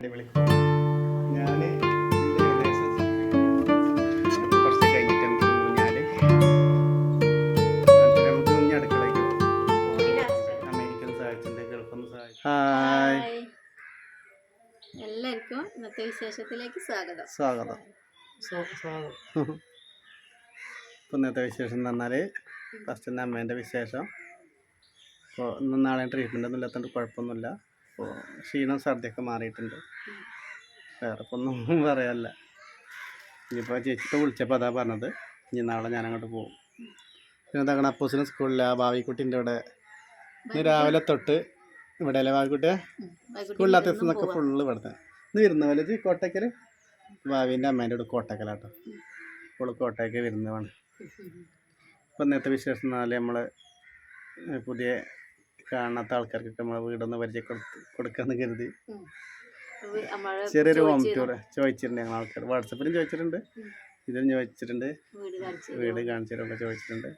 അടിപൊളി. കുറച്ച് കഴിഞ്ഞിട്ട് നമുക്ക് നമുക്ക് അടുക്കളയ്ക്ക് പോകാം. അമേരിക്കൻ സഹായിച്ചിട്ടുണ്ട് ഗൾഫൊന്ന് സഹായിച്ചു. ഹായ്. എല്ലാവർക്കും ഇന്നത്തെ വിശേഷത്തിലേക്ക് സ്വാഗതം. സ്വാഗതം. ഇപ്പം ഇന്നത്തെ വിശേഷം എന്ന് പറഞ്ഞാൽ ഫസ്റ്റ് അമ്മേന്റെ അമ്മേന്റെ വിശേഷം. ഇപ്പോൾ ഇന്നും നാളെ ട്രീറ്റ്മെന്റ് ഒന്നും ഇല്ലാത്തതുകൊണ്ട് കുഴപ്പമൊന്നുമില്ല. അപ്പോൾ ക്ഷീണം ഛർദിയൊക്കെ മാറിയിട്ടുണ്ട്. വേറെ ഇപ്പം ഒന്നും പറയാനില്ല. ഇനിയിപ്പോൾ ചേച്ചിട്ട് വിളിച്ചപ്പോൾ അതാ പറഞ്ഞത്. ഇനി നാളെ ഞാനങ്ങോട്ട് പോകും. പിന്നെ എന്താണ് അപ്പൂസിന് സ്കൂളിൽ ആ ഭാവിക്കുട്ടിന്റെ ഇവിടെ. ഇന്ന് രാവിലെ തൊട്ട് ഇവിടെ അല്ലേ ഭാവിക്കുട്ടിയെ സ്കൂളിലാത്ത ദിവസം എന്നൊക്കെ ഫുള്ള് ഇവിടുത്തെ ഇന്ന് വരുന്ന പോലെ ഇത് കോട്ടയ്ക്കൽ ഭാവിന്റെ അമ്മേന്റെ കൂടെ കോട്ടയ്ക്കലാട്ടോ ഇപ്പോൾ കോട്ടയ്ക്ക് വരുന്നതാണ് ഇപ്പം ഇന്നത്തെ വിശേഷം എന്നാൽ നമ്മൾ പുതിയ കാണാത്ത ആൾക്കാർക്കൊക്കെ നമ്മളെ വീടൊന്ന് പരിചയം കൊടുക്കാന്ന് കരുതി. ചെറിയൊരു ഹോം ടൂർ ചോദിച്ചിട്ടുണ്ട് ഞങ്ങൾ ആൾക്കാർ വാട്സപ്പിലും ചോദിച്ചിട്ടുണ്ട്. ഇതിലും ചോദിച്ചിട്ടുണ്ട്. വീട് കാണിച്ചു വീട് കാണിച്ചിട്ടൊക്കെ ചോദിച്ചിട്ടുണ്ട്.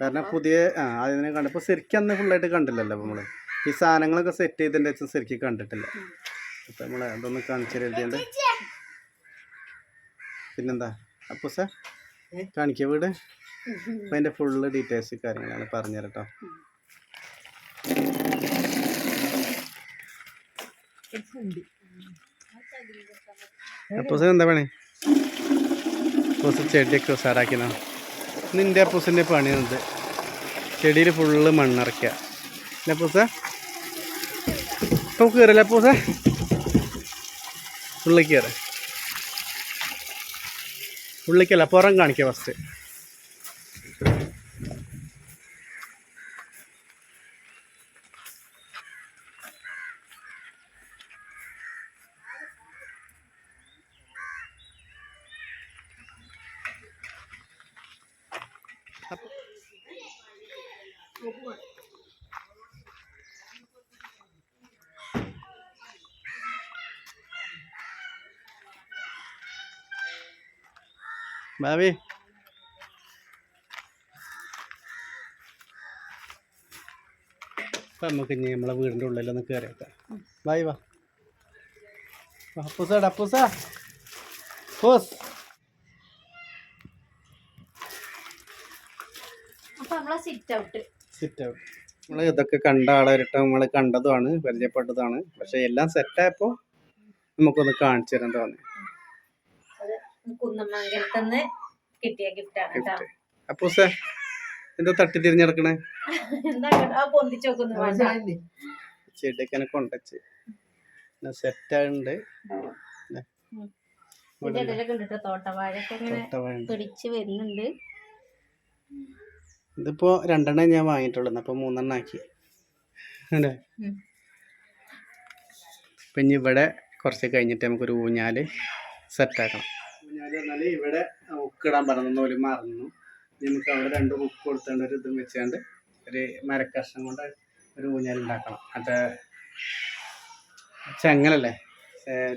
കാരണം പുതിയ ആ അതിനെ കണ്ടപ്പോൾ ശരിക്കും അന്ന് ഫുള്ളായിട്ട് കണ്ടില്ലല്ലോ നമ്മൾ. നമ്മൾ ഈ സാധനങ്ങളൊക്കെ സെറ്റ് ചെയ്തതിന്റെ വെച്ചാൽ ശരിക്കും കണ്ടിട്ടില്ല. അപ്പം നമ്മൾ അതൊന്ന് കാണിച്ചു എഴുതിയുണ്ട് പിന്നെന്താ? അപ്പൊ സാർ കാണിക്കുക വീട്? അപ്പം അതിന്റെ ഫുള്ള് ഡീറ്റെയിൽസ് കാര്യങ്ങളാണ് പറഞ്ഞു കേട്ടോ അപ്പൂസൻ എന്താ പണി? അപ്പൂസ് ചെടിയൊക്കെ ഉസാറാക്കിനോ? നിന്റെ അപ്പൂസിന്റെ ഉണ്ട് ചെടിയിൽ ഫുള്ള് മണ്ണിറക്കുക അല്ലേ അപ്പൂസ ഇപ്പം കയറല്ലേ അപ്പൂസ ഉള്ളിൽ കയറ ഉള്ളിക്കല്ല പുറം കാണിക്കുക ഫസ്റ്റ് ഭാവി അപ്പം നമുക്ക് ഇനി നമ്മളെ വീടിന്റെ ഉള്ളിലൊന്ന് കയറിയേക്കാം ബായ് വാ. അപ്പൂസ അപ്പൂസ. പോസ് നമ്മൾ ഇതൊക്കെ കണ്ട ആളായിട്ട് നമ്മൾ കണ്ടതുമാണ് പരിചയപ്പെട്ടതാണ്. പക്ഷെ എല്ലാം സെറ്റായപ്പോൾ നമുക്കൊന്ന് കാണിച്ചു തരാൻ തോന്നി. കുന്നമംഗലത്തുനിന്ന് കിട്ടിയ ഗിഫ്റ്റ് ആണ് കേട്ടോ അപ്പൂസേ എന്താ തട്ടി തിരിഞ്ഞെടുക്കണേ എന്താ ആ പൊന്തിച്ച് നോക്കുന്നു വേണ്ട ചെടിയൊക്കെ എന്നെ കൊണ്ടുവച്ച് സെറ്റായിട്ടുണ്ട് ഇതിന്റെ ഇടയിലൊക്കെ ഉണ്ട് കേട്ടോ തോട്ടവാഴയൊക്കെ ഇങ്ങനെ തൊട്ടവാഴുണ്ട് പിടിച്ച് വരുന്നുണ്ട്. ഇതിപ്പോ രണ്ടെണ്ണം ഞാൻ വാങ്ങിയിട്ടുള്ളത് അപ്പൊ മൂന്നെണ്ണം ആക്കി. അല്ലേ? പിന്നെ ഇവിടെ കുറച്ച് കഴിഞ്ഞിട്ട് നമുക്കൊരു ഊഞ്ഞാൽ സെറ്റാക്കണം പറഞ്ഞാൽ ഇവിടെ ഉക്കിടാൻ പറഞ്ഞു ഒരു മറന്നു. നമുക്ക് അവിടെ രണ്ട് ഹുക്ക് കൊടുത്തേണ്ട ഒരു ഇതും വെച്ചുകൊണ്ട് ഒരു മരക്കഷ്ണം കൊണ്ട് ഒരു ഊഞ്ഞാൽ ഉണ്ടാക്കണം. മറ്റേ ചങ്ങലല്ലേ?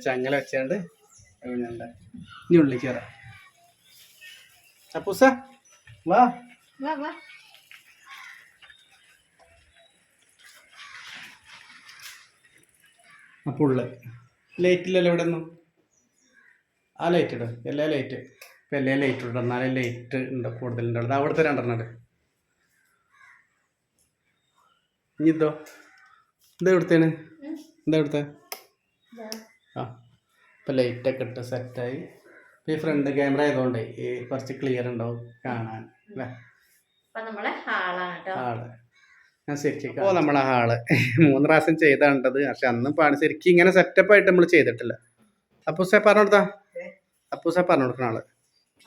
ചങ്ങല വെച്ചുകൊണ്ട് ഊഞ്ഞാലുണ്ട് ഇനി ഉള്ളിൽ കയറാം അപ്പൂസ വാ. വാ അപ്പോൾ ഉള്ള ലൈറ്റില്ലല്ലോ ഇവിടെ ഒന്നും. ആ ലൈറ്റ് ഇട്. എല്ലാ ലൈറ്റ് ഇപ്പം എല്ലാ ലൈറ്റ് ഇടും. എന്നാലേ ലൈറ്റ് ഉണ്ട് കൂടുതലുണ്ട് അവിടുത്തെ രണ്ടെണ്ണം ഇനി ഇതോ? എന്താ ഇവിടുത്തേന് എന്താ ഇവിടുത്തെ ഇതാ. ആ. ഇപ്പം ലൈറ്റൊക്കെ ഇട്ട് സെറ്റായി ഇപ്പം ഈ ഫ്രണ്ട് ക്യാമറ ആയതുകൊണ്ടേ ഈ കുറച്ച് ക്ലിയർ ഉണ്ടാവും കാണാൻ അല്ലേ? ഹാൾ. ഞാൻ ശരിക്കും ഓ നമ്മളെ ഹാൾ. മൂന്ന് പ്രാവശ്യം ചെയ്താണ്ടത് പക്ഷെ അന്നും പാണി ശരിക്കും ഇങ്ങനെ സെറ്റപ്പ് ആയിട്ട് നമ്മൾ ചെയ്തിട്ടില്ല. അപ്പോൾ പറഞ്ഞു കൊടുത്താ? അപ്പൂസെ പറഞ്ഞു കൊടുക്കുന്ന ആൾ.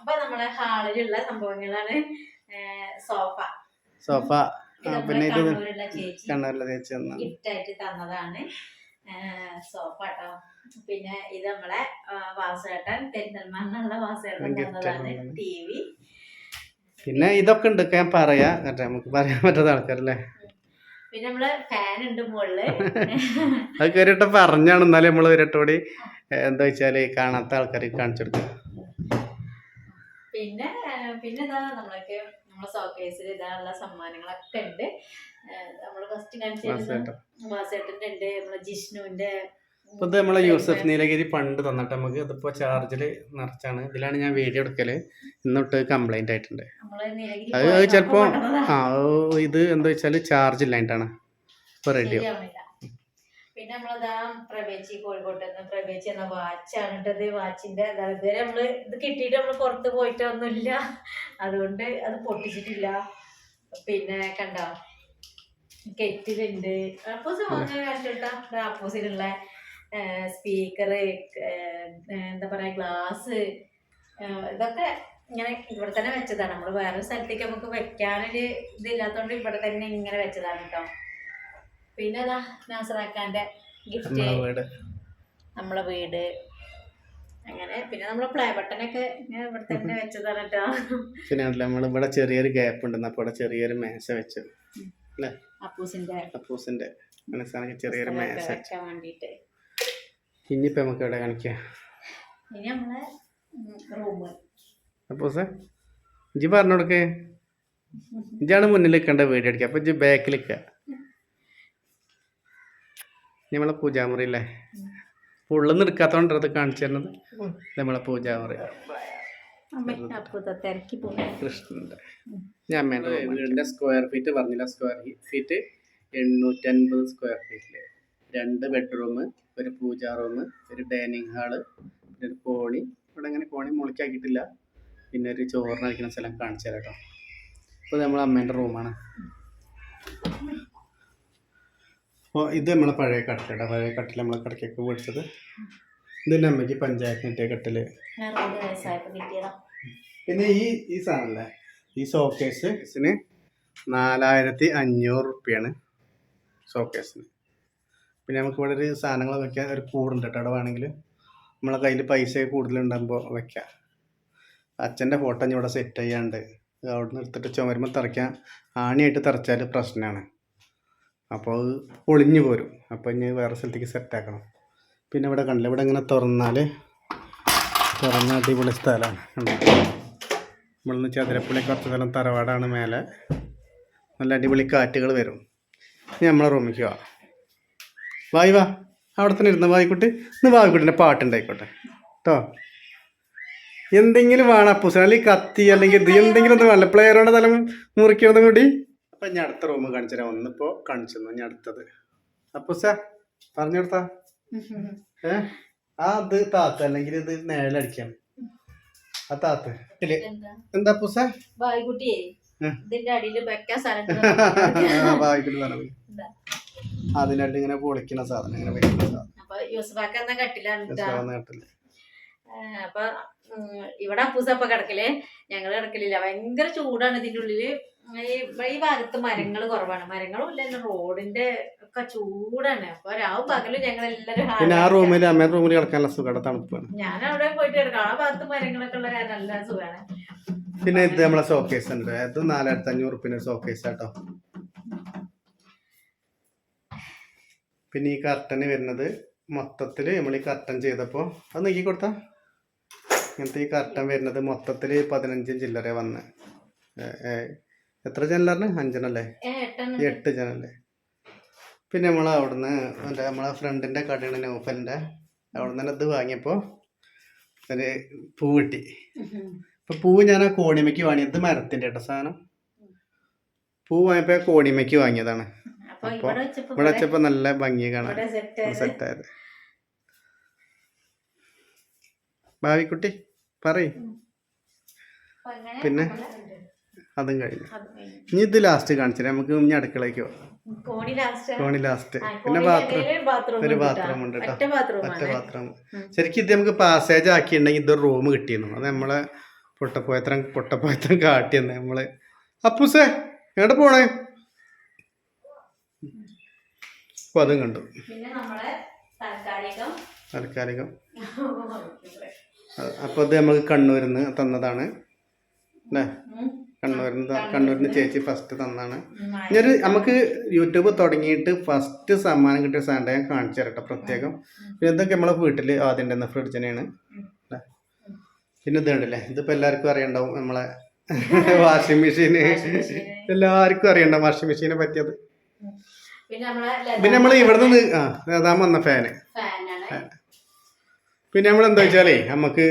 അപ്പൊ നമ്മളെ ഹാളിലുള്ള സംഭവങ്ങളാണ് സോഫ. സോഫ നമ്മളെ പിന്നെ ഇത് കണ്ണൂരിലെ ചേച്ചി തന്ന. തന്നതാണ്. സോഫ കേട്ടോ പിന്നെ ഇത് നമ്മളെ ആ, വാസുവേട്ടൻ പെരിന്തൽമണ്ണുള്ള gift തന്നതാണ് ടി വി. പിന്നെ ഇതൊക്കെ ഉണ്ട് ഞാൻ പറയാ. നമുക്ക് പറയാൻ പറ്റാത്ത ആൾക്കാരല്ലേ? പിന്നെ നമ്മൾ ഫാൻ ഉണ്ട് മുകളിൽ അത് കയറിയിട്ട് പറഞ്ഞാണ് എന്നാലും നമ്മൾ ഒരിട്ടോടി എന്താ വെച്ചാൽ കാണാത്ത ആൾക്കാർ കാണിച്ചു കൊടുക്കുക പിന്നെ പിന്നെ ഇതാ നമ്മളൊക്കെ നമ്മളെ സോക്കേസിൽ ഇതാനുള്ള സമ്മാനങ്ങളൊക്കെ ഉണ്ട്. നമ്മൾ ഫസ്റ്റ് കാണിച്ചു മാസേട്ടന്റെ വാസേട്ടന്റെ ഉണ്ട് നമ്മളെ ജിഷ്ണുവിന്റെ അപ്പൊ ഇത് നമ്മളെ യൂസഫ് നീലഗിരി പണ്ട് തന്നിട്ട് നമുക്ക് ഇതിപ്പോ ചാർജിൽ നിറച്ചാണ്. ഇതിലാണ് ഞാൻ വീഡിയോ എടുക്കൽ. എന്നിട്ട് കംപ്ലൈന്റ് ആയിട്ടുണ്ട്. അത് ചിലപ്പോ ആ ഇത് എന്താ വെച്ചാൽ ചാർജ് ഇല്ലായിട്ടാണ് ഇപ്പൊ റെഡിയോ പിന്നെ നമ്മളതാ പ്രവേശി കോഴിക്കോട്ട് നിന്ന് പ്രവേശി എന്ന വാച്ചാണ് കേട്ടത് വാച്ചിന്റെ ഇതുവരെ നമ്മൾ ഇത് കിട്ടിയിട്ട് നമ്മൾ പുറത്ത് പോയിട്ടൊന്നുമില്ല. അതുകൊണ്ട് അത് പൊട്ടിച്ചിട്ടില്ല. പിന്നെ കണ്ട? കെറ്റിലുണ്ട് അപ്പൂസ് വാങ്ങാൻ കണ്ടിട്ടാ അപ്പൂസിനുള്ള സ്പീക്കറ് എന്താ പറയാ ഗ്ലാസ് ഇതൊക്കെ ഇങ്ങനെ ഇവിടെ തന്നെ വെച്ചതാണ്. നമ്മൾ വേറെ സ്ഥലത്തേക്ക് നമുക്ക് വെക്കാനൊരു ഇതില്ലാത്തതുകൊണ്ട് ഇവിടെ തന്നെ ഇങ്ങനെ വെച്ചതാണ് കേട്ടോ പിന്നെ അതാ നാസറാക്കാന്റെ ഗിഫ്റ്റ് നമ്മളെ വീട്. അങ്ങനെ പിന്നെ നമ്മളെ പ്ലേ ബട്ടനൊക്കെ ഇങ്ങനെ ഇവിടെ തന്നെ വെച്ചതാണ് കേട്ടോ. പിന്നെ നമ്മൾ ഇവിടെ ചെറിയൊരു ഗ്യാപ്പ് ഉണ്ട് അപ്പൊ ഇവിടെ ചെറിയൊരു മേശ വെച്ചു. അല്ലേ? അപ്പൂസിന്റെ അപ്പൂസിന്റെ മനസ്സാണെങ്കിൽ ചെറിയൊരു മേശ വെക്കാൻ വേണ്ടിട്ട് ഇനിയിപ്പോ നമുക്ക് എവിടെ കാണിക്കാം? ഇനി നമ്മളെ റൂം അപ്പൂസ് ഇജ്ജ് പറഞ്ഞു കൊടുക്കേ. ഇജ്ജാണ് മുന്നിൽ നിൽക്കേണ്ട വീഡിയോ അടിക്കുക അപ്പൊ ഇജ്ജ് ബാക്കിൽ നിൽക്കുക. നമ്മളെ പൂജാമുറി അല്ലേ? ഉള്ളൊന്നും എടുക്കാത്തോണ്ട് അത് കാണിച്ചു തരുന്നത്. ഇത് നമ്മളെ പൂജാമുറി. കൃഷ്ണന്റെ. ഞാൻ അമ്മേന്റെ വീടിന്റെ സ്ക്വയർ ഫീറ്റ് പറഞ്ഞില്ല? സ്ക്വയർ ഫീറ്റ് എണ്ണൂറ്റൻപത് സ്ക്വയർ ഫീറ്റിൽ രണ്ട് ബെഡ്റൂം ഒരു പൂജാ റൂം ഒരു ഡൈനിങ് ഹാൾ പിന്നെ ഒരു കോണി. ഇവിടെ അങ്ങനെ കോണി മുളിക്കാക്കിയിട്ടില്ല. പിന്നെ ഒരു ചോറിനടിക്കുന്ന സ്ഥലം കാണിച്ചു തരാം കേട്ടോ. അപ്പോൾ നമ്മൾ അമ്മേന്റെ റൂമാണ് അപ്പോൾ ഇത് നമ്മളെ പഴയ കട്ടിലാണ്. പഴയ കട്ടിൽ നമ്മളെ കടക്കൊക്കെ മേടിച്ചത്. ഇതിന്റെ അമ്മയ്ക്ക് പഞ്ചായത്തിന് കിട്ടിയ കട്ടിൽ. പിന്നെ ഈ ഈ സാധനല്ലേ? ഈ ഷോക്കേസിന് നാലായിരത്തി അഞ്ഞൂറ് റുപ്യാണ് സോക്കേസിന് പിന്നെ നമുക്ക് ഇവിടെ ഒരു സാധനങ്ങൾ വെക്കാൻ ഒരു കൂടുണ്ട് കേട്ടോ. അവിടെ വേണമെങ്കിൽ നമ്മളെ കയ്യിൽ പൈസ കൂടുതലുണ്ടാകുമ്പോൾ വെക്കാം. അച്ഛന്റെ ഫോട്ടോ ഇവിടെ സെറ്റ് ചെയ്യാണ്ട് അത് അവിടെ നിന്ന് എടുത്തിട്ട് ചുമരുമ്പോൾ തറയ്ക്കാൻ ആണിയായിട്ട് തറച്ചാൽ പ്രശ്നമാണ് അപ്പോൾ അത് ഒളിഞ്ഞു പോരും. അപ്പോൾ ഇനി വേറെ സ്ഥലത്തേക്ക് സെറ്റാക്കണം പിന്നെ ഇവിടെ കണ്ടില്ല ഇവിടെ ഇങ്ങനെ തുറന്നാൽ തുറന്ന അടിപൊളി സ്ഥലമാണ്. നമ്മളിന്ന് ചതുരപ്പുള്ളി കുറച്ച് സ്ഥലം തറവാടാണ് മേലെ. നല്ല അടിപൊളി കാറ്റുകൾ വരും. ഇനി നമ്മളെ റൂമിലേക്ക് വാ. വായി വാ. അവിടെ തന്നെ ഇരുന്ന് വായിക്കുട്ടി? ഇന്ന് വായിക്കുട്ടിന്റെ പാട്ടുണ്ടായിക്കോട്ടെ. കേട്ടോ എന്തെങ്കിലും വേണം അപ്പൂസ. അല്ലെങ്കിൽ കത്തി അല്ലെങ്കിൽ ഇത്. എന്തെങ്കിലും ഒന്ന് വേണം. പ്ലെയറുടെ തലം മുറിക്കണതും കൂടി. അപ്പം ഞാൻ അടുത്ത റൂം കാണിച്ചു തരാം ഒന്നിപ്പോൾ കാണിച്ചു തന്നു ഞാൻ അടുത്തത് അപ്പൂസ പറഞ്ഞു കൊടുത്താ ഏ? ആ അത് താത്ത അല്ലെങ്കിൽ ഇത് നിഴലടിക്കാം ആ താത്ത. ഇല്ലേ എന്താ എന്താ അപ്പൂസ ബായിക്കുട്ടിയെ ഇതിന്റെ അടിയിൽ വെക്കാൻ സ്ഥലം വായിക്കുന്നു പറഞ്ഞു എന്താ? അതിനായിട്ട് ഇങ്ങനെ പൊളിക്കണ സാധനം ഇങ്ങനെ വെക്കുന്ന സാധനം. അപ്പൊ യൂസഫാക്ക എന്ന കട്ടിലാണ് ട്ടാ. രസമാണെന്ന് കേട്ടില്ല ആ, അപ്പൊ ഇവിടെ അപ്പൂസ അപ്പൊ കിടക്കൽ. ഞങ്ങൾ കിടക്കലില്ല. ഭയങ്കര ചൂടാണ് ഇതിന്റെ ഉള്ളിൽ. ഈ ഭാഗത്ത് മരങ്ങൾ കുറവാണ്. മരങ്ങളും ഇല്ല റോഡിന്റെ ഒക്കെ ചൂടാണ്. അപ്പൊ രാവും പകലും ഞങ്ങൾ എല്ലാരും പിന്നെ ആ റൂമിൽ അമ്മയുടെ റൂമിൽ കിടക്കാനുള്ള സുഖമാണ് തണുപ്പാണ്. ഞാൻ അവിടെ പോയിട്ട് കിടക്കാം. ആ ഭാഗത്ത് മരങ്ങളൊക്കെ ഉള്ള കാരണം നല്ല സുഖമാണ് പിന്നെ ഇത് നമ്മളെ ഷോക്കേസ് ഉണ്ട്. ഇത് നാലായിരത്തി അഞ്ഞൂറ് പിന്നെ ഷോക്കേസ് ആട്ടോ. പിന്നെ ഈ കർട്ടന് വരുന്നത് മൊത്തത്തിൽ നമ്മൾ ഈ കർട്ടൻ ചെയ്തപ്പോൾ അത് നീക്കി കൊടുത്താ? ഇങ്ങനത്തെ ഈ കർട്ടൻ വരുന്നത് മൊത്തത്തിൽ പതിനഞ്ച് ചില്ലറ വന്ന്. എത്ര ജനലാണ് അഞ്ചെണ്ണല്ലേ? എട്ടെണ്ണം എട്ട് ജനല്ലേ പിന്നെ നമ്മൾ അവിടുന്ന് മറ്റേ നമ്മളെ ഫ്രണ്ടിന്റെ കടയാണ് നൗഫലിന്റെ അവിടുന്ന് തന്നെ ഇത് വാങ്ങിയപ്പോൾ ഒരു പൂ കിട്ടി. ഇപ്പൊ പൂവ് ഞാൻ ആ കോണിമയ്ക്ക് വാങ്ങിയത് ഇത് മരത്തിന്റെ കേട്ടോ സാധനം. പൂ വാങ്ങിയപ്പോ കോണിമയ്ക്ക് വാങ്ങിയതാണ്. അപ്പൊ അപ്പൊ ഇവിടെ വെച്ചപ്പോ ഇവിടെ വെച്ചപ്പോ നല്ല ഭംഗി കാണാൻ സെറ്റായത് സെറ്റ് സെറ്റ് ഭാവിക്കുട്ടി പറയും. പിന്നെ? അതും കഴിഞ്ഞു. ഇനി ഇത് ലാസ്റ്റ് കാണിച്ചില്ല നമുക്ക് ഇനി അടുക്കളയ്ക്ക് പോവാം. കോണി ലാസ്റ്റ് പിന്നെ ബാത്റൂം ഒരു ബാത്റൂം ഉണ്ട് കേട്ടോ ഒറ്റ ബാത്റൂം. ശരിക്കും ഇത് നമുക്ക് പാസേജ് ആക്കിയിട്ടുണ്ടെങ്കിൽ ഇതൊരു റൂം കിട്ടിയിരുന്നു. അത് നമ്മളെ പൊട്ടപ്പോയത്രം പൊട്ടപ്പോയത്രം കാട്ടിയെന്ന് നമ്മൾ. അപ്പൂസേ എങ്ങോട്ട് പോണേ? അപ്പൊ അതും കണ്ടു. താൽക്കാലികം. അപ്പൊ അത് നമുക്ക് കണ്ണൂരിൽ നിന്ന് തന്നതാണ് അല്ലേ. കണ്ണൂരിൽ നിന്ന് ചേച്ചി ഫസ്റ്റ് തന്നാണ്. ഞാനൊരു നമുക്ക് യൂട്യൂബ് തുടങ്ങിയിട്ട് ഫസ്റ്റ് സമ്മാനം കിട്ടിയ സാധനം ഞാൻ കാണിച്ചു തരട്ടെ പ്രത്യേകം. പിന്നെ ഇതൊക്കെ നമ്മളെ വീട്ടിൽ ആദ്യം തന്നെ ഫ്രിഡ്ജിനെയാണ്. പിന്നെ ഇത് കണ്ടില്ലേ? ഇതിപ്പോൾ എല്ലാവർക്കും അറിയണ്ടാവും നമ്മളെ വാഷിംഗ് മെഷീൻ. എല്ലാവർക്കും അറിയണ്ട വാഷിംഗ് മെഷീനെ പറ്റിയത്. പിന്നെ നമ്മൾ ഇവിടുന്ന് നിന്ന് ആ ലതാമ വന്ന ഫാന് പിന്നെ നമ്മൾ എന്താ വെച്ചാലേ നമുക്ക്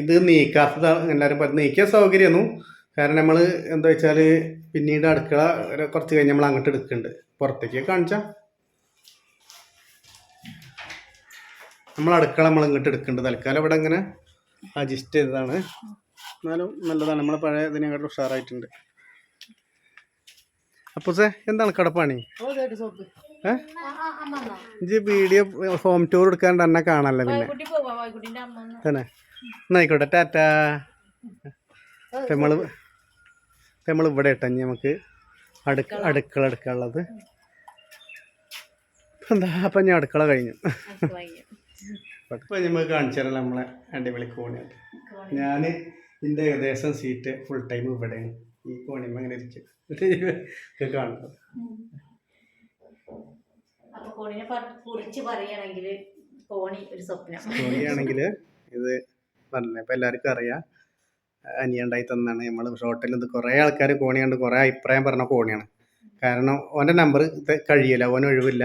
ഇത് നീക്കാത്തതാണ് എല്ലാവരും നീക്കിയ സൗകര്യമൊന്നും കാരണം നമ്മൾ എന്താ വെച്ചാൽ പിന്നീട് അടുക്കള കുറച്ച് കഴിഞ്ഞ് നമ്മൾ അങ്ങോട്ട് എടുക്കുന്നുണ്ട് പുറത്തേക്ക് കാണിച്ചാ. നമ്മൾ അടുക്കള നമ്മൾ ഇങ്ങോട്ട് എടുക്കുന്നുണ്ട് തൽക്കാലം ഇവിടെ ഇങ്ങനെ അഡ്ജസ്റ്റ് ചെയ്തതാണ്. എന്നാലും നല്ലതാണ്. നമ്മൾ പഴയ ഇതിനെക്കാട്ടും ഉഷാറായിട്ടുണ്ട്. അപ്പോൾ സേ എന്താണ് കടപ്പാണി ഏ? ഇജ്ജ് വീഡിയോ ഹോം ടൂർ എടുക്കാണ്ട് തന്നെ കാണാനല്ലേ പിന്നെ. തന്നെ. എന്നായിക്കോട്ടെ ടാറ്റാ. നമ്മൾ നമ്മൾ ഇവിടെ ഇട്ടാൽ നമുക്ക് അടുക്ക അടുക്കള. എടുക്കാനുള്ളത്. എന്താ അപ്പം ഞാൻ അടുക്കള കഴിഞ്ഞു. അപ്പം നമുക്ക് കാണിച്ചു തരാം നമ്മളെ അടിപൊളി കോണിയാണ് ഞാൻ ഇതിന്റെ ഏകദേശം സീറ്റ് ഫുൾ ടൈം ഇവിടെയാണ്. ഈ കോണി അങ്ങനെ ഇരിക്കും. കാണുന്നത്. അപ്പോൾ കോണിനെ പ- കുറിച്ച് പറയുകയാണെങ്കിൽ കോണി ഒരു സ്വപ്നം. കോണിയാണെങ്കിൽ ഇത് പറഞ്ഞ ഇപ്പം എല്ലാവർക്കും അറിയാം. അനിയുണ്ടായി തന്നാണ്. നമ്മൾ ഷോട്ടിൽ ഇത് കുറേ ആൾക്കാർ കോണി കുറേ അഭിപ്രായം പറഞ്ഞ കോണിയാണ്. കാരണം ഓന്റെ നമ്പർ കഴിയില്ല ഓൻ ഒഴിവില്ല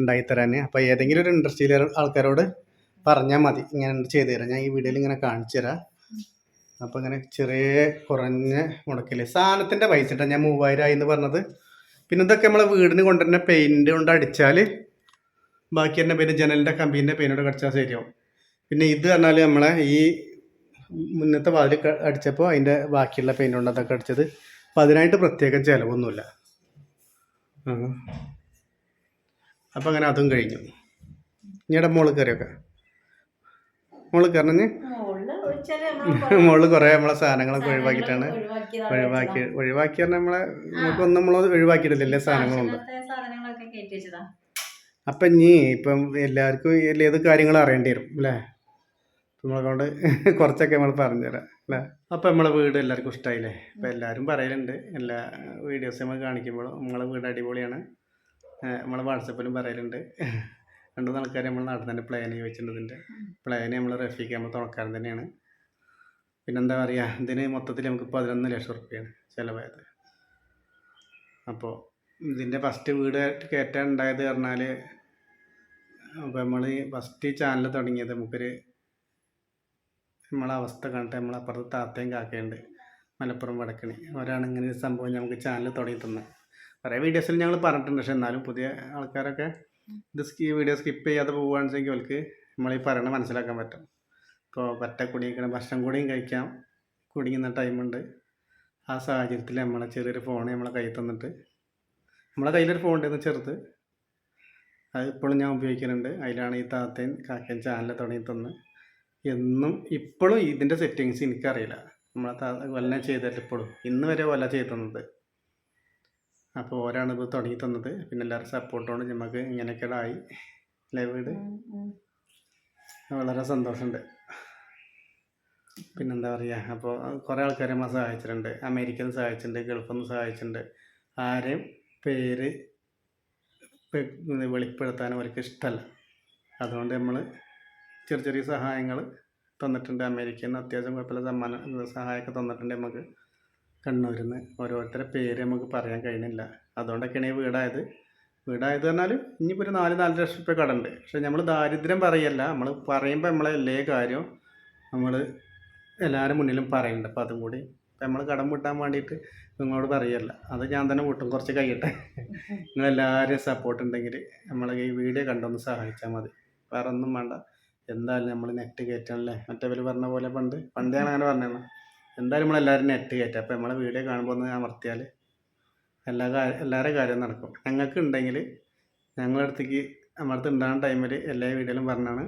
ഉണ്ടായിത്തരാൻ അപ്പോൾ ഏതെങ്കിലും ഒരു ഇൻഡസ്ട്രിയിലെ ആൾക്കാരോട് പറഞ്ഞാൽ മതി. ഇങ്ങനെ ചെയ്തു തരാം. ഞാൻ ഈ വീഡിയോയിൽ ഇങ്ങനെ കാണിച്ചു തരാം. അപ്പോൾ ഇങ്ങനെ ചെറിയ കുറഞ്ഞ മുടക്കില്ല സാധനത്തിന്റെ പൈസ ഇട്ടാണ് ഞാൻ മൂവായിരം ആയി എന്ന് പറഞ്ഞത്. പിന്നെ ഇതൊക്കെ നമ്മളെ വീടിന് കൊണ്ടുവരുന്ന പെയിന്റ് കൊണ്ട് അടിച്ചാൽ ബാക്കി തന്നെ പിന്നെ ജനലിന്റെ കമ്പീന്റെ പെയിനോട് കടിച്ചാൽ ശരിയാവും. പിന്നെ ഇത് പറഞ്ഞാൽ നമ്മളെ ഈ മുന്നത്തെ വാതിൽ അടിച്ചപ്പോൾ അതിന്റെ ബാക്കിയുള്ള പെയിന്റ് കൊണ്ട് അതൊക്കെ അടിച്ചത്. അപ്പം അതിനായിട്ട് പ്രത്യേകം ചിലവൊന്നുമില്ല. അപ്പം അങ്ങനെ അതും കഴിഞ്ഞു. ഇനിയുടെ മോൾ കയറിയൊക്കെ. മോൾ കയറണെ മോൾ കുറേ നമ്മളെ സാധനങ്ങളൊക്കെ ഒഴിവാക്കിയിട്ടാണ്. ഒഴിവാക്കി ഒഴിവാക്കി പറഞ്ഞാൽ നമ്മളെ നമുക്കൊന്നും നമ്മൾ ഒഴിവാക്കിയിട്ടില്ല സാധനങ്ങളുണ്ട് അപ്പം ഇനി ഇപ്പം എല്ലാവർക്കും ഏത് കാര്യങ്ങളും അറിയേണ്ടി വരും അല്ലേ? നമ്മളെ കൊണ്ട് കുറച്ചൊക്കെ നമ്മൾ പറഞ്ഞുതരാം അല്ലേ? അപ്പോൾ നമ്മളെ വീട് എല്ലാവർക്കും ഇഷ്ടമായില്ലേ അപ്പം എല്ലാവരും പറയലുണ്ട് എല്ലാ വീഡിയോസ് നമ്മൾ കാണിക്കുമ്പോഴും നമ്മളെ വീട് അടിപൊളിയാണ്. നമ്മളെ വാട്സപ്പിലും പറയലുണ്ട്. രണ്ടു ആൾക്കാർ നമ്മൾ തന്നെ പ്ലാൻ ചോദിച്ചിട്ടുണ്ടതിന്റെ പ്ലാൻ നമ്മൾ റഫീക്ക് നമ്മൾ തുണക്കാരൻ തന്നെയാണ്. പിന്നെന്താ പറയുക ഇതിന് മൊത്തത്തിൽ നമുക്ക് പതിനൊന്ന് ലക്ഷം റുപ്യാണ് ചിലവായത്. അപ്പോൾ ഇതിന്റെ ഫസ്റ്റ് വീട് കയറ്റാൻ ഉണ്ടായത് പറഞ്ഞാൽ അപ്പോൾ നമ്മൾ ഫസ്റ്റ് ചാനൽ തുടങ്ങിയത് നമുക്കൊരു നമ്മളെ അവസ്ഥ കണ്ടിട്ട് നമ്മളെ അപ്പുറത്ത് താത്തയും കാക്കയുണ്ട് മലപ്പുറം വടക്കണി. അവരാണ് ഇങ്ങനെ ഒരു സംഭവം നമുക്ക് ചാനൽ തുടങ്ങി തന്നത് കുറേ വീഡിയോസിൽ ഞങ്ങൾ പറഞ്ഞിട്ടുണ്ട്. പക്ഷെ എന്നാലും പുതിയ ആൾക്കാരൊക്കെ ഇത് സ്കി വീഡിയോ സ്കിപ്പ് ചെയ്യാതെ പോവുകയാണെന്നുവെച്ചെങ്കിൽ അവർക്ക് നമ്മളീ പറയണത് മനസ്സിലാക്കാൻ പറ്റും. ഇപ്പോൾ പറ്റ കുടിക്കണം ഭക്ഷണം കൂടിയും കഴിക്കാം. കുടിക്കുന്ന ടൈമുണ്ട് ആ സാഹചര്യത്തിൽ നമ്മളെ ചെറിയൊരു ഫോൺ നമ്മളെ കയ്യിൽ തന്നിട്ട് നമ്മളെ കയ്യിലൊരു ഫോൺ ഉണ്ടായിരുന്നു ചെറുത്. അത് ഇപ്പോഴും ഞാൻ ഉപയോഗിക്കുന്നുണ്ട് അതിലാണ് ഈ താത്തയും കാക്കയും ചാനൽ തുടങ്ങി തന്ന് എന്നും ഇപ്പോഴും ഇതിന്റെ സെറ്റിങ്സ് എനിക്കറിയില്ല. നമ്മളെ താ വല്ല ചെയ്തിട്ട് ഇപ്പോഴും ഇന്ന് വരെ വല്ല ചെയ്ത് തന്നത്. അപ്പോൾ ഓരാണ് ഇത് തുടങ്ങി തന്നത്. പിന്നെ എല്ലാവരും സപ്പോർട്ടോണ്ട് നമുക്ക് ഇങ്ങനെയൊക്കെ ആയി അല്ലേ വീട്? വളരെ സന്തോഷമുണ്ട്. പിന്നെന്താ പറയുക അപ്പോൾ കുറേ ആൾക്കാരെ നമ്മൾ സഹായിച്ചിട്ടുണ്ട്. അമേരിക്കയിൽ നിന്ന് സഹായിച്ചിട്ടുണ്ട്. ഗൾഫിൽ നിന്ന് സഹായിച്ചിട്ടുണ്ട്. ആരെയും പേര് വെളിപ്പെടുത്താൻ അവർക്ക് ഇഷ്ടമല്ല. അതുകൊണ്ട് നമ്മൾ ചെറിയ ചെറിയ സഹായങ്ങൾ തന്നിട്ടുണ്ട്. അമേരിക്കയിൽ നിന്ന് അത്യാവശ്യം കുഴപ്പമില്ല. സമ്മാനം സഹായമൊക്കെ തന്നിട്ടുണ്ട് നമുക്ക്. കണ്ണൂരിൽ നിന്ന് ഓരോരുത്തരുടെ പേര് നമുക്ക് പറയാൻ കഴിയുന്നില്ല. അതുകൊണ്ടൊക്കെയാണ് ഈ വീടായത്. വീടായത് പറഞ്ഞാൽ ഇനിയിപ്പോൾ ഒരു നാല് നാല് ലക്ഷം രൂപ കടണ്ട്. പക്ഷേ നമ്മൾ ദാരിദ്ര്യം പറയല്ല. നമ്മൾ പറയുമ്പോൾ നമ്മളെ എല്ലാ കാര്യവും നമ്മൾ എല്ലാവരും മുന്നിലും പറയുന്നുണ്ട്. അപ്പോൾ അതും കൂടി നമ്മൾ കടം വീട്ടാൻ വേണ്ടിയിട്ട് നിങ്ങളോട് പറയല്ല. അത് ഞാൻ തന്നെ വീട്ടും കുറച്ച് കഴിയട്ടെ. നിങ്ങളെല്ലാവരും സപ്പോർട്ട് ഉണ്ടെങ്കിൽ നമ്മളെ ഈ വീഡിയോ കണ്ടൊന്ന് സഹായിച്ചാൽ മതി. വേറെ ഒന്നും വേണ്ട. എന്തായാലും നമ്മൾ നെറ്റ് കയറ്റണല്ലേ മറ്റേവർ പറഞ്ഞ പോലെ പണ്ട് പണ്ട് ഞാൻ അങ്ങനെ പറഞ്ഞതാണ് എന്തായാലും നമ്മളെല്ലാവരും നെറ്റ് കയറ്റുക അപ്പോൾ നമ്മളെ വീഡിയോ കാണുമ്പോൾ ഒന്ന് അമർത്തിയാൽ എല്ലാ കാര്യം എല്ലാവരുടെ കാര്യവും നടക്കും. ഞങ്ങൾക്ക് ഉണ്ടെങ്കിൽ ഞങ്ങളുടെ അടുത്തേക്ക് നമ്മളടുത്ത് ഉണ്ടാകുന്ന ടൈമിൽ എല്ലാ വീഡിയോയിലും പറഞ്ഞാണ്.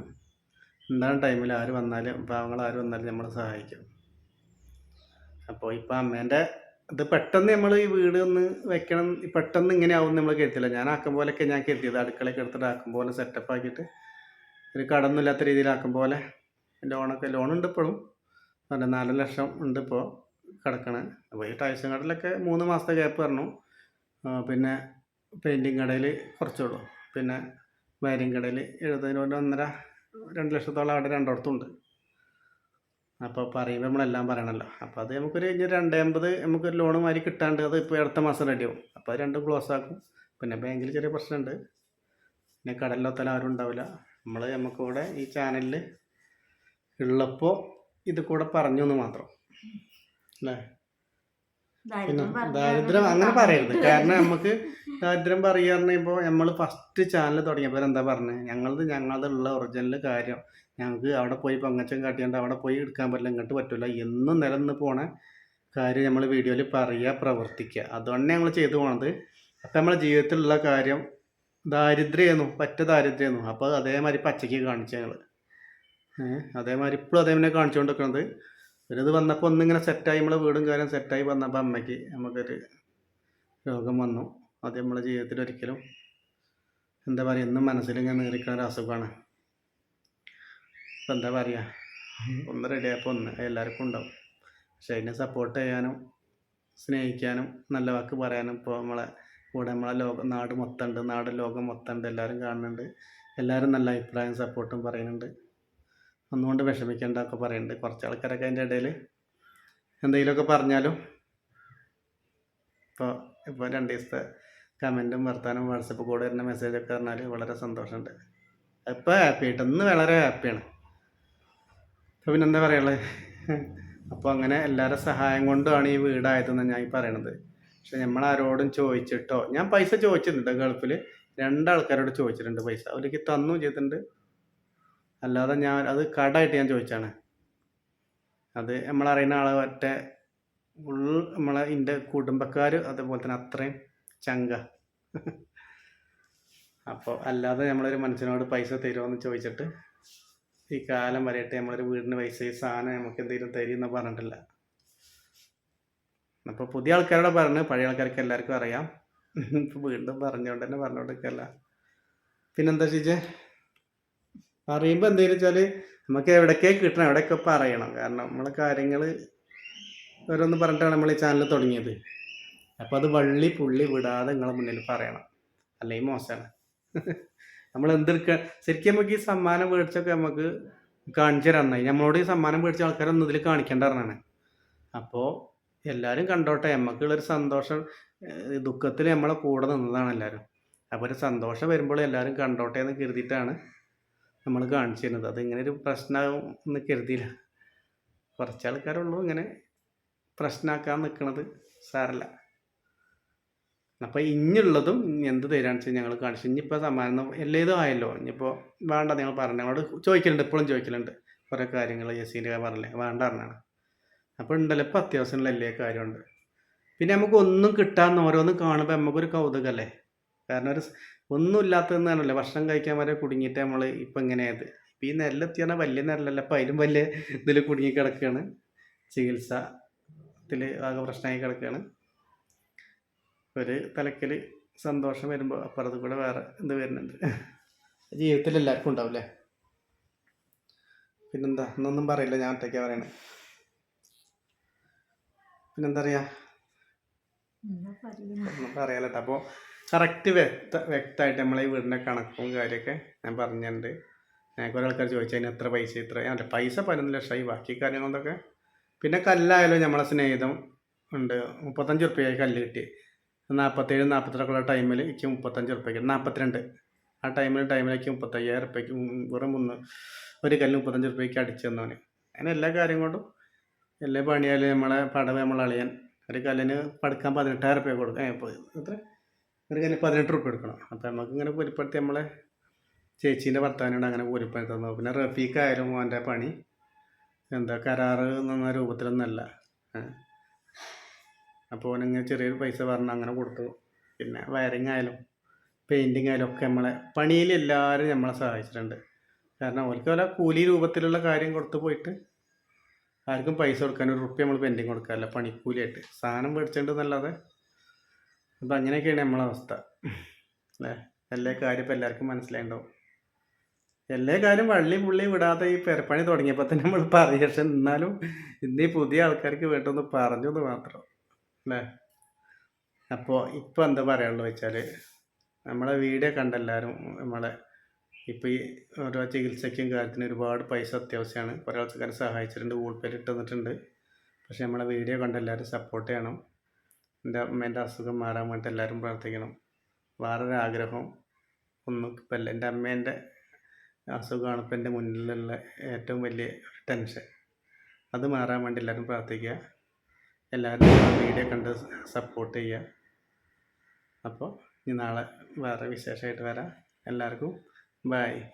ഉണ്ടാകുന്ന ടൈമിൽ ആര് വന്നാലും പാവങ്ങൾ ആര് വന്നാലും നമ്മളെ സഹായിക്കും. അപ്പോൾ ഇപ്പം അമ്മേന്റെ ഇത് പെട്ടെന്ന് നമ്മൾ ഈ വീട് ഒന്ന് വെക്കണം പെട്ടെന്ന് ഇങ്ങനെ ആവും നമ്മൾ കരുത്തില്ല ഞാൻ ആക്കും ഞാൻ കരുതിയത് അടുക്കളയൊക്കെ എടുത്തിട്ട് ആക്കും പോലെ സെറ്റപ്പ് ആക്കിയിട്ട് ഒരു കടമൊന്നുമില്ലാത്ത രീതിയിലാക്കും പോലെ ലോണൊക്കെ ലോണുണ്ട് ഇപ്പോഴും. പറഞ്ഞാൽ നാല് ലക്ഷം ഉണ്ട് ഇപ്പോൾ കിടക്കണേ. അപ്പോൾ ഈ ടൈൽസും കടലൊക്കെ മൂന്ന് മാസത്തെ ഗ്യാപ്പ് പറഞ്ഞു പിന്നെ പെയിന്റിങ് കടയിൽ കുറച്ചുള്ളൂ പിന്നെ വയറിങ് കടയിൽ എഴുപതിന് ഒരു ഒന്നര രണ്ട് ലക്ഷത്തോളം അവിടെ രണ്ടിടത്തുണ്ട്. അപ്പോൾ പറയുമ്പോൾ നമ്മളെല്ലാം പറയണമല്ലോ അപ്പോൾ അത് നമുക്കൊരു ഇനി രണ്ടേമ്പത് നമുക്കൊരു ലോൺ മാതിരി കിട്ടാണ്ട് അത് ഇപ്പോൾ അടുത്ത മാസം റെഡിയാവും അപ്പോൾ അത് രണ്ടും ക്ലോസ് ആക്കും. പിന്നെ ബാങ്കിൽ ചെറിയ പ്രശ്നമുണ്ട് പിന്നെ കടലിലൊത്തല ആരും ഉണ്ടാവില്ല. നമ്മൾ നമുക്കിവിടെ ഈ ചാനലിൽ ഉള്ളപ്പോൾ ഇത് കൂടെ പറഞ്ഞു എന്ന് മാത്രം. അല്ലേ? പിന്നെ ദാരിദ്ര്യം അങ്ങനെ പറയരുത്. കാരണം നമുക്ക് ദാരിദ്ര്യം പറയുക പറഞ്ഞപ്പോൾ നമ്മൾ ഫസ്റ്റ് ചാനൽ തുടങ്ങിയപ്പോൾ എന്താ പറഞ്ഞത് ഞങ്ങളത് ഞങ്ങളുടെ ഉള്ള ഒറിജിനൽ കാര്യം. ഞങ്ങൾക്ക് അവിടെ പോയി പങ്കച്ചം കാട്ടിയാണ്ട് അവിടെ പോയി എടുക്കാൻ പറ്റില്ല ഇങ്ങോട്ട് പറ്റില്ല എന്നും നിലനിന്ന് പോണ കാര്യം നമ്മൾ വീഡിയോയിൽ പറയുക പ്രവർത്തിക്കുക. അതുകൊണ്ട് ഞങ്ങൾ ചെയ്തു പോണത്. അപ്പം നമ്മളെ ജീവിതത്തിലുള്ള കാര്യം ദാരിദ്ര്യമായിരുന്നു പറ്റ ദാരിദ്ര്യമായിരുന്നു അപ്പോൾ അതേമാതിരി പച്ചയ്ക്ക് കാണിച്ചു ഞങ്ങൾ അതേമാതിരി ഇപ്പോഴും അതേമാതിരി പിന്നെ ഇത് വന്നപ്പോൾ ഒന്നിങ്ങനെ സെറ്റായി നമ്മളെ വീടും കാര്യം സെറ്റായി വന്നപ്പോൾ അമ്മയ്ക്ക് നമുക്കൊരു രോഗം വന്നു. അത് നമ്മളെ ജീവിതത്തിൽ ഒരിക്കലും എന്താ പറയുക എന്നും മനസ്സിലിങ്ങനെ നേരിക്കുന്ന ഒരു അസുഖമാണ് ഇപ്പം എന്താ പറയുക ഒന്ന് റെഡിയായപ്പോൾ ഒന്ന് എല്ലാവർക്കും ഉണ്ടാവും. പക്ഷെ അതിനെ സപ്പോർട്ട് ചെയ്യാനും സ്നേഹിക്കാനും നല്ല വാക്ക് പറയാനും ഇപ്പോൾ നമ്മളെ കൂടെ നമ്മളെ ലോക നാട് മൊത്തം ഉണ്ട് നാട് ലോകം മൊത്തം ഉണ്ട് എല്ലാവരും കാണുന്നുണ്ട്. എല്ലാവരും നല്ല അഭിപ്രായം സപ്പോർട്ടും പറയുന്നുണ്ട്. ഒന്നുകൊണ്ട് വിഷമിക്കേണ്ട ഒക്കെ പറയുന്നുണ്ട്. കുറച്ച് ആൾക്കാരൊക്കെ അതിന്റെ ഇടയിൽ എന്തെങ്കിലുമൊക്കെ പറഞ്ഞാലും ഇപ്പോൾ ഇപ്പോൾ രണ്ട് ദിവസത്തെ കമന്റും വർത്താനം വാട്സപ്പ് കൂടെ വരുന്ന മെസ്സേജൊക്കെ പറഞ്ഞാൽ വളരെ സന്തോഷമുണ്ട്. ഇപ്പോൾ ഹാപ്പി ആയിട്ട് ഇന്ന് വളരെ ഹാപ്പിയാണ് അപ്പോൾ പിന്നെന്താ പറയുള്ളത് അപ്പോൾ അങ്ങനെ എല്ലാവരുടെ സഹായം കൊണ്ടാണ് ഈ വീടായതെന്ന് ഞാൻ ഈ പറയണത്. പക്ഷെ നമ്മളാരോടും ചോദിച്ചിട്ടോ? ഞാൻ പൈസ ചോദിച്ചിട്ടുണ്ട് ഗൾഫിൽ രണ്ടാൾക്കാരോട് ചോദിച്ചിട്ടുണ്ട് പൈസ. അവർക്ക് തന്നു ചെയ്തിട്ടുണ്ട്. അല്ലാതെ ഞാൻ അത് കടമായിട്ട് ഞാൻ ചോദിച്ചാണ്. അത് നമ്മളറിയുന്ന ആളെ ഒറ്റ ഫുൾ നമ്മളെ എന്റെ കുടുംബക്കാർ അതേപോലെ തന്നെ അത്രയും ചങ്ക. അപ്പോൾ അല്ലാതെ നമ്മളൊരു മനുഷ്യനോട് പൈസ തരുമോ ചോദിച്ചിട്ട് ഈ കാലം വരെയായിട്ട് നമ്മളൊരു വീടിന് പൈസ സാധനം നമുക്ക് എന്തെങ്കിലും തരുമെന്ന് പറഞ്ഞിട്ടില്ല. അപ്പോൾ പുതിയ ആൾക്കാരോട് പറഞ്ഞു പഴയ ആൾക്കാർക്ക് എല്ലാവർക്കും അറിയാം. ഇപ്പോൾ വീണ്ടും പറഞ്ഞുകൊണ്ട് തന്നെ പറഞ്ഞുകൊണ്ടിരിക്കല്ല പിന്നെന്താ ചേച്ചി പറയുമ്പോൾ എന്തെങ്കിലും വെച്ചാൽ നമുക്ക് എവിടേക്കേ കിട്ടണം എവിടെയൊക്കെ പറയണം. കാരണം നമ്മളെ കാര്യങ്ങൾ ഓരോന്ന് പറഞ്ഞിട്ടാണ് നമ്മൾ ഈ ചാനൽ തുടങ്ങിയത്. അപ്പോൾ അത് വള്ളി പുള്ളി വിടാതെ നിങ്ങളെ മുന്നിൽ പറയണം. അല്ലെങ്കിൽ മോശമാണ്. നമ്മൾ എന്തെടുക്ക ശരിക്കും നമുക്ക് ഈ സമ്മാനം മേടിച്ചൊക്കെ നമുക്ക് കാണിച്ചു തരാം നമ്മളോട് ഈ സമ്മാനം മേടിച്ച ആൾക്കാരൊന്നും ഇതിൽ കാണിക്കേണ്ട അപ്പോൾ എല്ലാവരും കണ്ടോട്ടെ. നമുക്കുള്ളൊരു സന്തോഷം ദുഃഖത്തിൽ നമ്മളെ കൂടെ നിന്നതാണ് എല്ലാവരും അപ്പോൾ ഒരു സന്തോഷം വരുമ്പോൾ എല്ലാവരും കണ്ടോട്ടെ എന്ന് കരുതിയിട്ടാണ് നമ്മൾ കാണിച്ചു തരുന്നത്. അത് ഇങ്ങനെ ഒരു പ്രശ്നമാകും എന്ന് കരുതിയില്ല. കുറച്ച് ആൾക്കാരുള്ളൂ ഇങ്ങനെ പ്രശ്നമാക്കാൻ നിൽക്കുന്നത് സാരല്ല. അപ്പോൾ ഇനിയുള്ളതും ഇനി എന്ത് തരാണെന്ന് വെച്ചാൽ ഞങ്ങൾ കാണിച്ചു. ഇനിയിപ്പോൾ സമ്മാനം എല്ലേതും ആയല്ലോ. ഇനിയിപ്പോൾ വേണ്ട നിങ്ങൾ പറഞ്ഞു ഞങ്ങളോട് ചോദിക്കലുണ്ട് ഇപ്പോഴും ചോദിക്കലുണ്ട്. കുറേ കാര്യങ്ങൾ യസീന്റെ പറഞ്ഞില്ലേ? വേണ്ട പറഞ്ഞാണ്. അപ്പോൾ ഉണ്ടല്ലോ ഇപ്പോൾ അത്യാവശ്യമുള്ള എല്ലാ കാര്യമുണ്ട്. പിന്നെ നമുക്ക് ഒന്നും കിട്ടാന്ന് ഓരോന്നും കാണുമ്പോൾ നമുക്കൊരു കൗതുകമല്ലേ കാരണം ഒരു ഒന്നുമില്ലാത്തതെന്നാണല്ലോ ഭക്ഷണം കഴിക്കാൻ വരെ കുടുങ്ങിയിട്ട് നമ്മൾ ഇപ്പം ഇങ്ങനെയത് ഇപ്പം ഈ നെല്ലെത്തി പറഞ്ഞാൽ വലിയ നെല്ലല്ല അപ്പം അതിലും വലിയ ഇതിൽ കുടുങ്ങി കിടക്കുകയാണ് ചികിത്സത്തിൽ ആകെ പ്രശ്നമായി കിടക്കുകയാണ് ഒരു തലക്കൽ സന്തോഷം വരുമ്പോൾ അപ്പുറത്ത് കൂടെ വേറെ ഇത് വരുന്നുണ്ട്. ജീവിതത്തിൽ എല്ലാവർക്കും ഉണ്ടാവില്ലേ പിന്നെന്താ? എന്നൊന്നും പറയില്ല ഞാൻ ഒറ്റയ്ക്കാണ് പറയണേ. പിന്നെന്താ പറയുക നമുക്ക് അറിയാലോ. അപ്പോൾ കറക്റ്റ് വ്യക്ത വ്യക്തമായിട്ട് നമ്മളെ ഈ വീടിന്റെ കണക്കും കാര്യമൊക്കെ ഞാൻ പറഞ്ഞിട്ടുണ്ട്. ഞാൻ കുറേ ആൾക്കാർ ചോദിച്ചതിന് എത്ര പൈസ ഇത്ര? അല്ല പൈസ പതിനൊന്ന് ലക്ഷമായി ബാക്കി കാര്യങ്ങളൊക്കെ പിന്നെ കല്ലായാലും നമ്മളെ സ്നേഹിതം ഉണ്ട്. മുപ്പത്തഞ്ച് ഉറുപ്പ്യയായി കല്ല് കിട്ടി. നാൽപ്പത്തേഴ് നാൽപ്പത്തെട്ടൊക്കെയുള്ള ടൈമിൽ എനിക്ക് മുപ്പത്തഞ്ച് ഉറുപ്പ്യക്ക് നാൽപ്പത്തിരണ്ട് ആ ടൈമിൽ ടൈമിലേക്ക് മുപ്പത്തയ്യായിരം ഉറുപ്പ്യക്ക് വെറും മുന്ന് ഒരു കല്ല് മുപ്പത്തഞ്ച് ഉറുപ്പ്യക്ക് അടിച്ചു തന്നവന്. അങ്ങനെ എല്ലാ കാര്യം കൊണ്ടും എല്ലാ പണിയാലും നമ്മളെ പടവ് നമ്മൾ അളിയാൻ. ഒരു കല്ലിന് പടുക്കാൻ പതിനെട്ടായിരം റുപ്യ ഇപ്പൊ എത്ര? ഒരു കല്ലിന് പതിനെട്ട് റുപ്യ കൊടുക്കണം. അപ്പോൾ നമുക്ക് ഇങ്ങനെ പൊരിപ്പെടുത്തി നമ്മളെ ചേച്ചീന്റെ ഭർത്താവിനോട് അങ്ങനെ പൊരിപ്പെടുത്തി തന്നു. പിന്നെ റഫീഖായാലും അവന്റെ പണി എന്താ കരാറ് എന്ന രൂപത്തിലൊന്നല്ല. അപ്പോൾ അവനിങ്ങനെ ചെറിയൊരു പൈസ പറഞ്ഞ് അങ്ങനെ കൊടുത്തു. പിന്നെ വയറിങ് ആയാലും പെയിന്റിങ് ആയാലും ഒക്കെ നമ്മളെ പണിയിൽ എല്ലാവരും നമ്മളെ സഹായിച്ചിട്ടുണ്ട്. കാരണം അവർക്ക് വല്ല കൂലി രൂപത്തിലുള്ള കാര്യം കൊടുത്തു പോയിട്ട് ആർക്കും പൈസ കൊടുക്കാൻ ഒരു റുപ്യ നമ്മൾ പെൻഡിങ് കൊടുക്കാറില്ല പണിക്കൂലിയായിട്ട്. സാധനം മേടിച്ചിട്ടുണ്ടെന്നല്ലാതെ അപ്പം അങ്ങനെയൊക്കെയാണ് നമ്മളെ അവസ്ഥ. അല്ലേ? എല്ലാ കാര്യം ഇപ്പം എല്ലാവർക്കും മനസ്സിലായിണ്ടാവും. എല്ലാ കാര്യം വള്ളി പുള്ളി വിടാതെ ഈ പെരപ്പണി തുടങ്ങിയപ്പോൾ തന്നെ നമ്മൾ പറയും. പക്ഷെ എന്നാലും ഇന്ന് ഈ പുതിയ ആൾക്കാർക്ക് വേണ്ടൊന്ന് പറഞ്ഞു എന്ന് മാത്രം. അല്ലേ? അപ്പോൾ ഇപ്പോൾ എന്താ പറയാനുള്ളത് വെച്ചാൽ നമ്മളെ വീഡിയോ കണ്ട എല്ലാവരും നമ്മളെ ഇപ്പോൾ ഈ ഓരോ ചികിത്സയ്ക്കും കാര്യത്തിന് ഒരുപാട് പൈസ അത്യാവശ്യമാണ് കുറേ ആൾക്കാരെ സഹായിച്ചിട്ടുണ്ട് ഗൂഗിൾ പേയിൽ ഇട്ട് തന്നിട്ടുണ്ട്. പക്ഷേ നമ്മളെ വീഡിയോ കണ്ട് എല്ലാവരും സപ്പോർട്ട് ചെയ്യണം. എന്റെ അമ്മേന്റെ അസുഖം മാറാൻ വേണ്ടി എല്ലാവരും പ്രാർത്ഥിക്കണം. വേറൊരു ആഗ്രഹം ഒന്നും ഇപ്പം അല്ല എന്റെ അമ്മേന്റെ അസുഖമാണ് ഇപ്പം എന്റെ മുന്നിലുള്ള ഏറ്റവും വലിയ ടെൻഷൻ. അത് മാറാൻ വേണ്ടി എല്ലാവരും പ്രാർത്ഥിക്കുക. എല്ലാവരും വീഡിയോ കണ്ട് സപ്പോർട്ട് ചെയ്യുക. അപ്പോൾ ഇനി നാളെ വേറെ വിശേഷമായിട്ട് വരാം. എല്ലാവർക്കും 拜